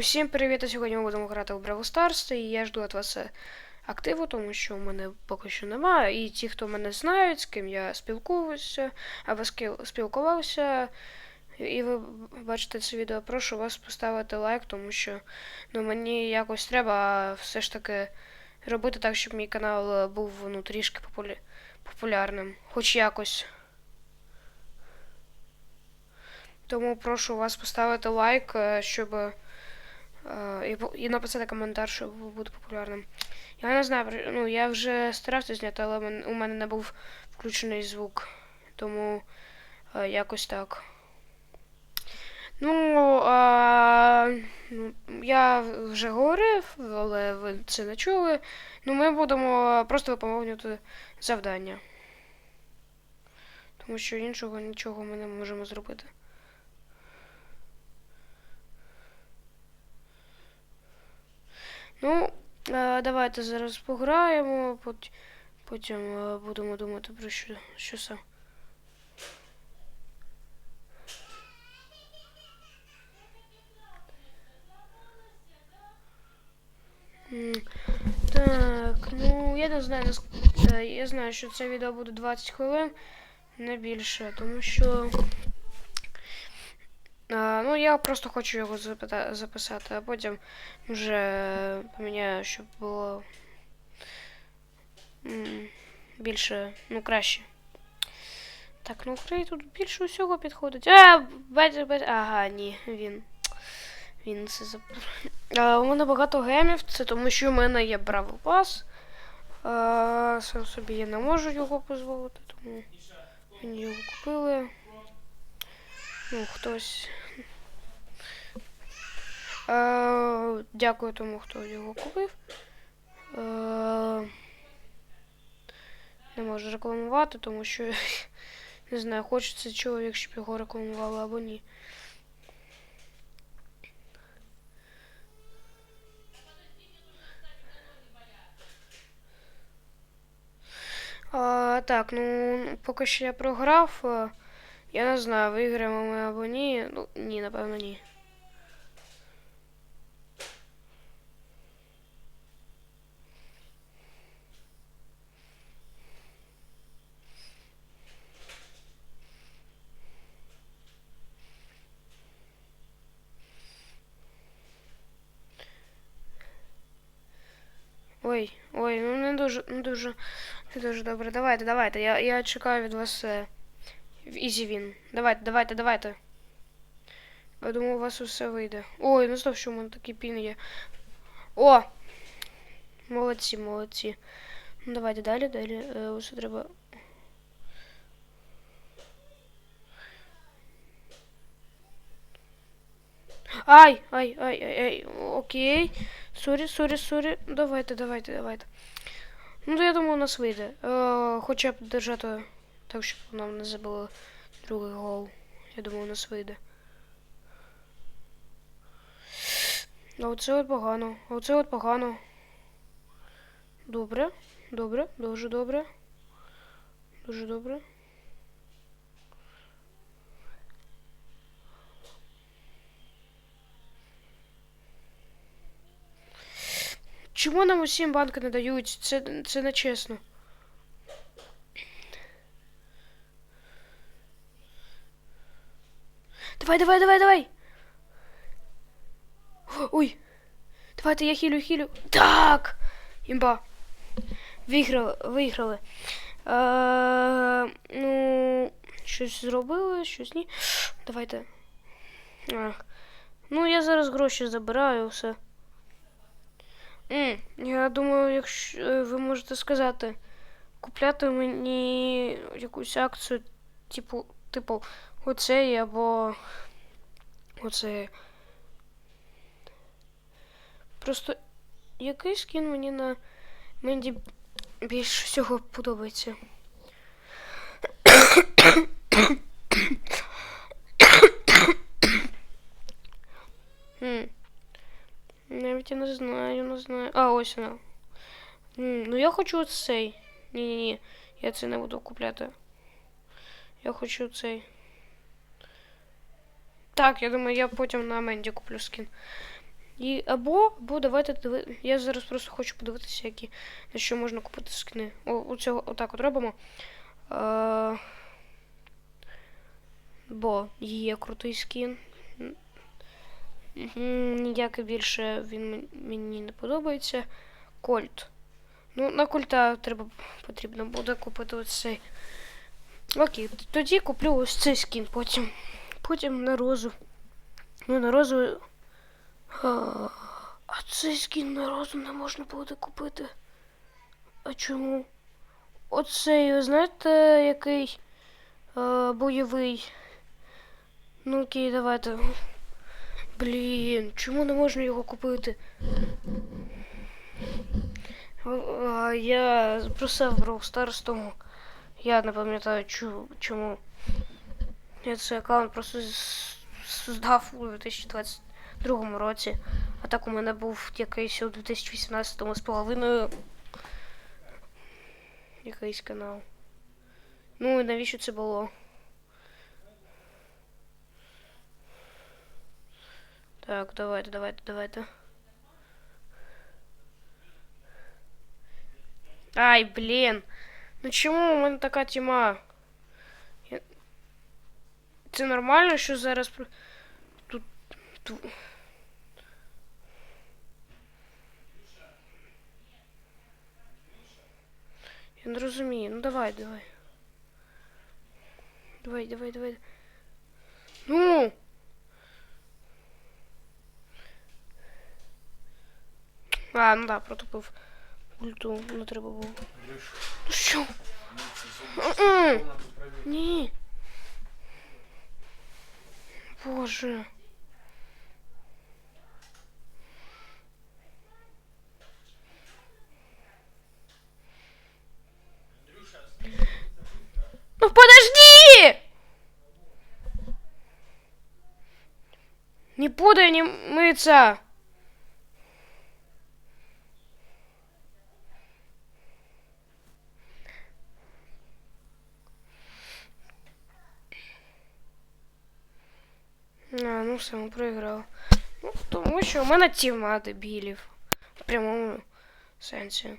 Усім привіт! Сьогодні ми будемо грати в Brawl Stars, і я жду від вас е, активу, тому що у мене поки що немає. І ті, хто мене знають, з ким я спілкуюся, або спілкувався, і ви бачите це відео, прошу вас поставити лайк, тому що ну, мені якось треба все ж таки робити так, щоб мій канал е, був ну, трішки популі... популярним. Хоч якось. Тому прошу вас поставити лайк, е, щоб. Е, І, написати коментар, щоб бути популярним. Я не знаю, ну я вже старався зняти, але у мене не був включений звук. Тому е, якось так. Ну, а, ну, я вже говорив, але ви це не чули. Ну, ми будемо просто виповнювати завдання. Тому що іншого нічого ми не можемо зробити. Ну, е, давайте зараз пограємо, потім е, будемо думати про що, що це. Так, ну я не знаю, наск- е, я знаю, що це відео буде 20 хвилин, не більше, тому що. А, ну, я просто хочу його записати, а потім вже поміняю, щоб було більше, ну, краще. Так, ну Крей тут більше усього підходить. А, бать, бать, ага, ні, він. Він це зап... У мене багато гемів, це тому що у мене є Бравл Пас. Сам собі я не можу його дозволити, тому мені його купили. Ну, хтось. Е, дякую тому, хто його купив. Е, не можу рекламувати, тому що не знаю, хочеться чоловік, щоб його рекламували або ні. А, так, ну поки що я програв. е, Я не знаю, виграємо ми або ні. Ну, ні, напевно, ні. Ой, ну не дуже, не дуже, не дуже добре. Давайте, давайте. Я, я чекаю від вас е, в Easy Win. Давайте, давайте, давайте. Я думаю, у вас усе вийде. Ой, ну знов, що в мене такі піни є. О! Молодці, молодці. Ну давайте далі, далі. Е, усе треба. Ай, ай, ай, ай, ай, окей. Сорі, сорі, сорі. Давайте, давайте, давайте. Ну, то я думаю, у нас вийде. Е, хоча б держати так, щоб нам не забили другий гол. Я думаю, у нас вийде. А оце от погано. А оце от погано. Добре, добре, дуже добре. Дуже добре. Чому нам усім банки не дають? Це, це не чесно. Давай, давай, давай, давай. Ой. Давайте я хілю, хілю. Так. Імба. Виграли, виграли. Е, ну, щось зробили, щось ні. Давайте. А. Ну, я зараз гроші забираю, все. Я думаю, якщо е, ви можете сказати, купляти мені якусь акцію, типу, типу, оцей або оцей. Просто який скін мені на Менді більш всього подобається. Хм. Навіть я не знаю, не знаю. А, ось вона. Ну я хочу цей. Ні-ні-ні. Я це не буду купляти. Я хочу цей. Так, я думаю, я потім на Менді куплю скін. І або, або давайте диви... Я зараз просто хочу подивитися, які на що можна купити скини. О, у цього отак от робимо. Е... Бо є крутий скін. Мгм, Ніяке більше він мені не подобається. Кольт. Ну, на кольта треба потрібно буде купити ось цей. Окей, тоді куплю ось цей скін потім. Потім на розу. Ну, на розу. А, а цей скін на розу не можна буде купити. А чому? Оцей, знаєте, який е, бойовий. Ну окей, давайте. Блін, чому не можна його купити? Я просив Brawl Stars, тому я не пам'ятаю чому. Я цей аккаунт просто здав у 2022 році. А так у мене був якийсь у 2018 з половиною. Якийсь канал. Ну і навіщо це було? Так, давайте, давайте, давайте. Ай, блін. Ну чому у мене така тіма? Я... Це нормально, що зараз про- тут. тут... Я не розумію. Ну давай, давай. Давай, давай, давай. Ну! А, ну да, протупив ульту, не треба було. Андрюш, Ну що? ну це М-м. зовсім повна тут перевірка. Ні. Боже. Ну подожди! Не буду я не мыться. Ми проіграли. Ну, тому що у мене тіма дебілів. В прямому сенсі.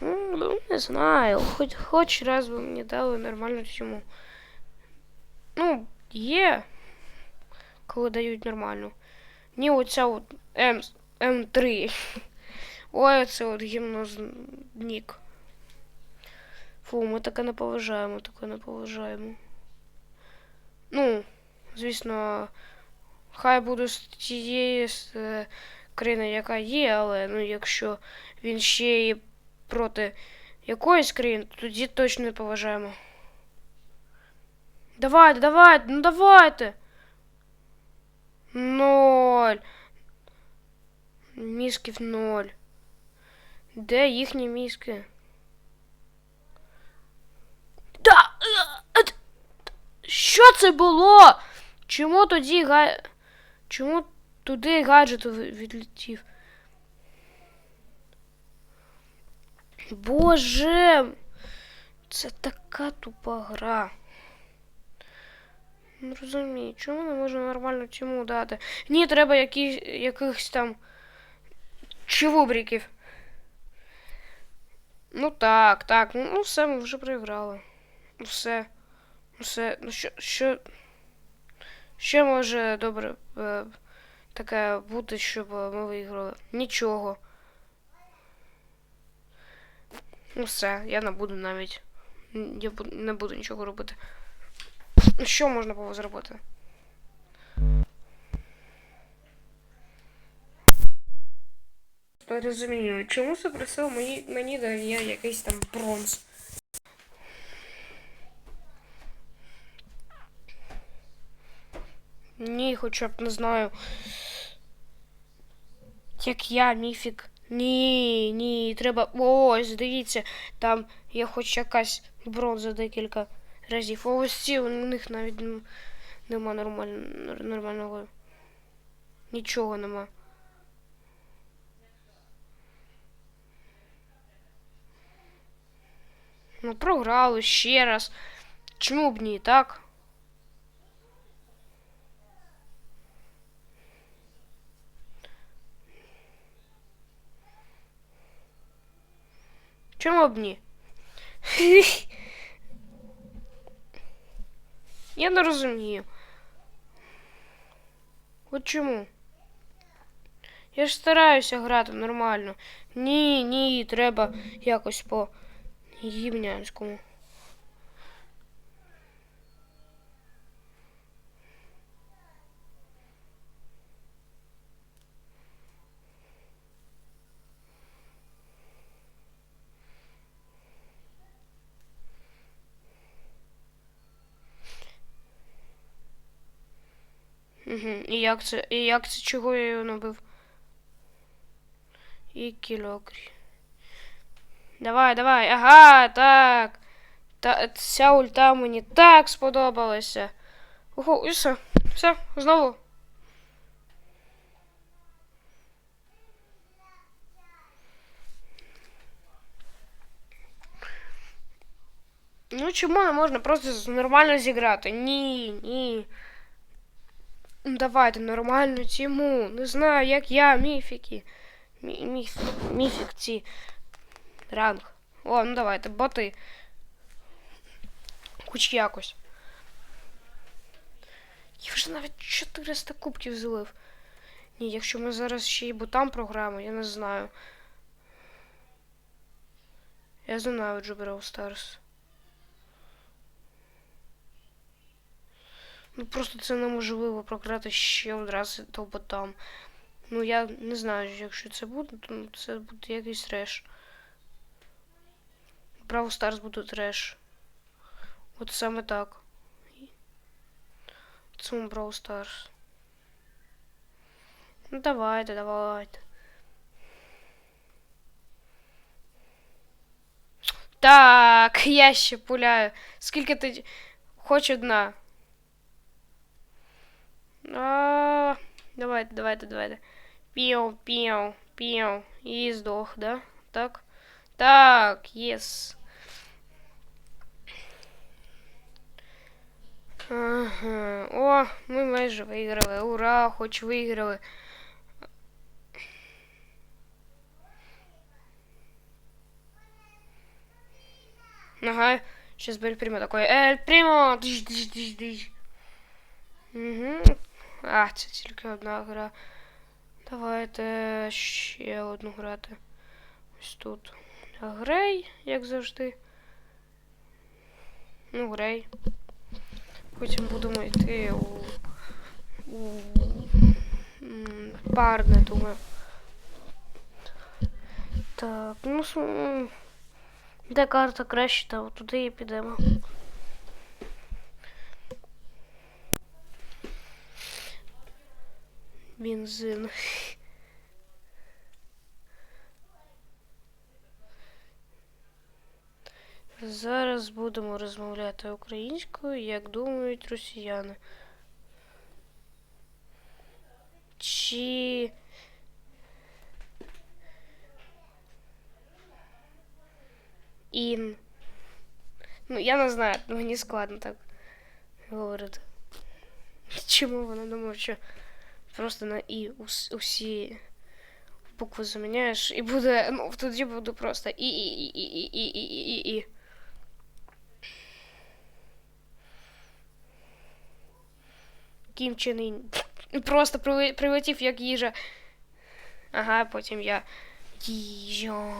Ну, ну, не знаю. Хоч, хоч раз би мені дали нормальну тіму. Ну, є. Коли дають нормальну. Ні, оця от М, М3. Ой, оце от гімно з нік. Фу, ми таке не поважаємо, таке не поважаємо. Ну, звісно, хай буду з тієї е, країни, яка є, але ну, якщо він ще і проти якоїсь країни, то тоді точно не поважаємо. Давайте, давайте, ну давайте. Ноль. Місків ноль. Де їхні мізки? Да! е, е, т- Що це було? Чому тоді га... Чому туди гаджет відлетів? Боже! Це така тупа гра. Не розумію, чому не можна нормально цьому дати? Ні, треба які... якихось там чевубриків. Ну так, так, ну все, ми вже проіграли. Все. Все. Ну що. Що, що може добре е, таке бути, щоб ми виграли? Нічого. Ну все, я не буду навіть. Я не буду нічого робити. Ну, Що можна було зробити? Розумію, чому запросив мені дає якийсь там бронз. Ні, хоча б не знаю. Як я, міфік. Ні, ні, треба. Ось, дивіться, там є хоч якась бронза декілька разів. Ось ці у них навіть нема нормаль... нормального. Нічого нема. Ну, програли ще раз. Чому б ні, так? Чому б ні? Я не розумію. От чому? Я ж стараюся грати нормально. Ні, ні, треба якось по гімнянському. Угу. І як це? І як це чого я його набив? І кілокрі. Давай, давай. Ага, так. Та ця ульта мені так сподобалася. Ого, і все. Все, знову. Ну чому не можна просто нормально зіграти? Ні, ні. Ну, Давайте нормальну тіму. Не знаю, як я, міфіки. Мі, міф, міфік ці. Ранг. О, ну давайте, боти. Хоч якось. Я вже навіть 400 кубків злив. Ні, якщо ми зараз ще й ботам програємо, я не знаю. Я зненавиджу Brawl Stars. Ну просто це неможливо програти ще одразу то ботам. Ну я не знаю, якщо це буде, то це буде якийсь треш. Brawl Stars буде треш. От саме так. Цьому Brawl Stars. Ну давайте, давайте. Так, я ще пуляю. Скільки ти. Хоч одна. А, давайте, давайте, давайте. Піу, піу, піу. І здох, да? Так? Так, єс. Ага. О, ми майже виграли. Ура, хоч виграли. Ага, сейчас Бель Примо такой. Эль Примо! Диш, диш, диш, диш. Угу. А, це тільки одна гра. Давайте ще одну грати. Ось тут. Грей, як завжди. Ну, грей. Потім будемо йти у. у парне, думаю. Так, ну де карта краще, та от туди і підемо. Бензин. Зараз будемо розмовляти українською, як думають росіяни. Чи. Ін. Ну, я не знаю, мені складно так говорити. Чому вона думає, що просто на І ус- усі букви заміняєш і буде. Ну, тоді буде просто і і і і і і і і і. Кім Чен Ін. Просто прилетів як їжа. Ага, потім я. Їжа.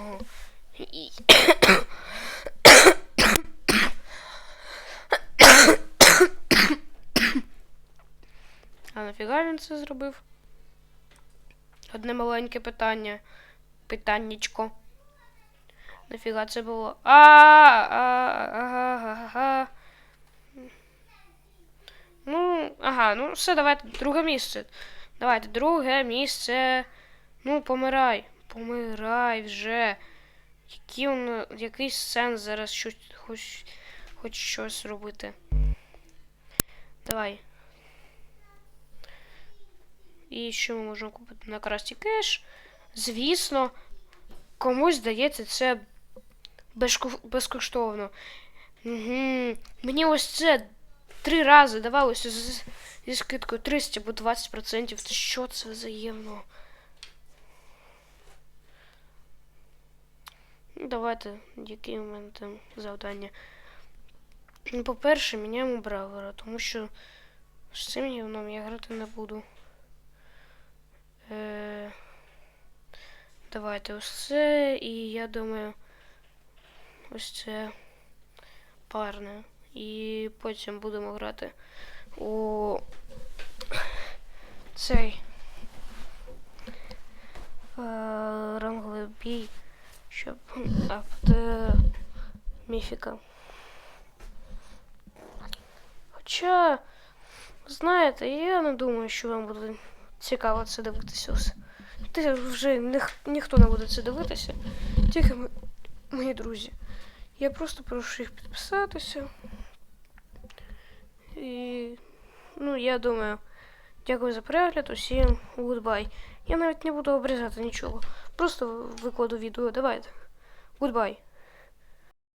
І- А нафіга він це зробив? Одне маленьке питання. Питаннячко. Нафіга це було? А, а, ага. Ну, ага, ну все, давайте друге місце. Давайте, друге місце. Ну, помирай. Помирай вже. Який он, який сенс зараз щось, хоч, хоч щось робити. Давай. І що ми можемо купити на красті кеш? Звісно, комусь здається це безкоштовно. Угу. Мені ось це три рази давалося зі скидкою 30 або 20%. Та що це взаємно? Давайте, які у мене там завдання. Ну, По-перше, міняємо бравера, тому що з цим гівном я грати не буду. Е, давайте ось це, і я думаю, ось це парне. І потім будемо грати у цей е, ранговий бій, щоб апти міфіка. Хоча, знаєте, я не думаю, що вам буде цікаво це дивитися. Ти вже ніх, ніхто не буде це дивитися, тільки ми, мої друзі. Я просто прошу їх підписатися. І, ну, я думаю, дякую за перегляд, усім гудбай. Я навіть не буду обрізати нічого. Просто викладу відео. Давайте. Гудбай.